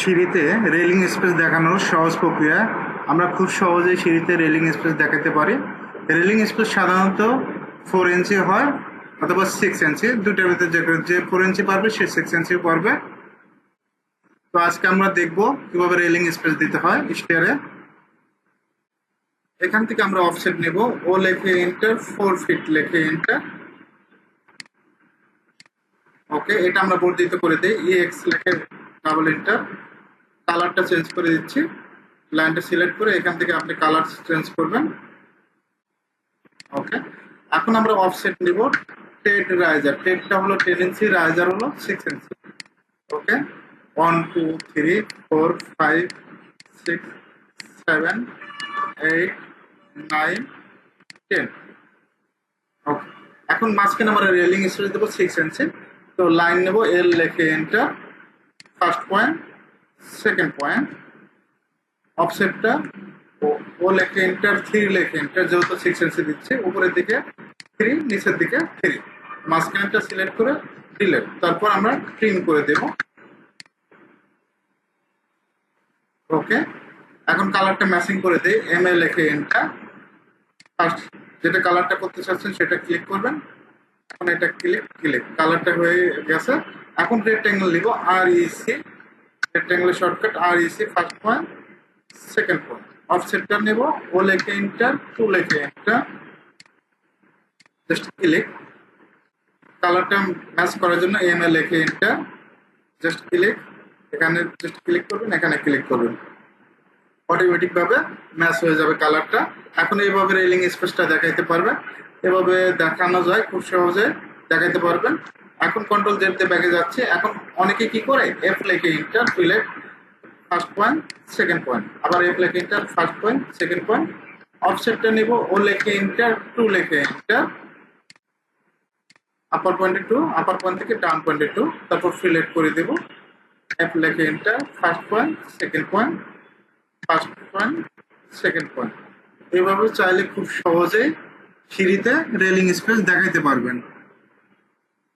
সিঁড়িতে railing space দেখানোর সহজ প্রক্রিয়া। আমরা খুব সহজেই সিঁড়িতে রেলিং স্পেস দেখাতে পারি। রেলিং স্পেস সাধারণত ফোর ইঞ্চি হয় অথবা সিক্স ইঞ্চি দুটার ভিতরে যে ফোর ইঞ্চি পারবে, সে সিক্স ইঞ্চি পারবে। তো আজকে আমরা দেখব কীভাবে রেলিং স্পেস দিতে হয় স্টেয়ারে এখান থেকে আমরা অফসেট নেব। ও লেখে এন্টার ফোর ফিট লেখে এন্টার ওকে এটা আমরা বর্ধিত করে দিই। এক্স লেখে ডাবল এন্টার কালারটা চেঞ্জ করে দিচ্ছি। লাইনটা সিলেক্ট করে এখান থেকে আপনি কালার চেঞ্জ করবেন। ওকে এখন আমরা অফসেট নিব। টেড রাইজার টেডটা হলো টেন ইঞ্চি রাইজার হলো six inch okay one two three four five six seven eight nine ten okay এখন মাঝখানে আমরা রেলিং স্পেস দেবো সিক্স ইঞ্চি তো লাইন নেব এল লেখে enter first point second point অফসেটটা ও লেখে এন্টার থ্রি লেখে এন্টার যেহেতু সিক্স ইঞ্চি দিচ্ছে, উপরের দিকে থ্রি নিচের দিকে থ্রি মাঝখানেটা সিলেক্ট করে ডিলেট তারপর আমরা ক্লিন করে দেব। ওকে এখন কালারটা ম্যাচিং করে দিই। এম এ লেখে এন্টার ফার্স্ট যেটা কালারটা করতে চাচ্ছেন সেটা ক্লিক করবেন। এখন এটা ক্লিক ক্লিক কালারটা হয়ে গেছে। এখন রেক্ট্যাঙ্গেল নিব। R E C রেক্ট্যাঙ্গেলের shortcut R E C first point second point অফসেটটা নেব ও লেখে এন্টার টু লেখে এন্টার জাস্ট ক্লিক কালারটা ম্যাচ করার জন্য এম এল লেখে এন্টার জাস্ট ক্লিক এখানে জাস্ট ক্লিক করবেন, এখানে ক্লিক করবেন। অটোমেটিক ভাবে ম্যাচ হয়ে যাবে কালারটা এখন এইভাবে রেলিং স্পেসটা দেখাইতে পারবেন। এভাবে দেখানো যায়, খুব সহজে দেখাইতে পারবেন। এখন কন্ট্রোল জেডতে ব্যাগে যাচ্ছে। এখন অনেকে কি করে? এফ লেখে enter select first point second point আবার এফ লেখে enter first point second point অফসেটটা নিব ও লেখে ইন্টার টু লেখে ইন্টার আপার পয়েন্টে টু আপার পয়েন্ট থেকে ডাউন পয়েন্টে টু তারপর সিলেক্ট করে দেব। এফ লেখে enter first point second point first point second point এইভাবে চাইলে খুব সহজেই সিঁড়িতে রেলিং স্পেস দেখাইতে পারবেন।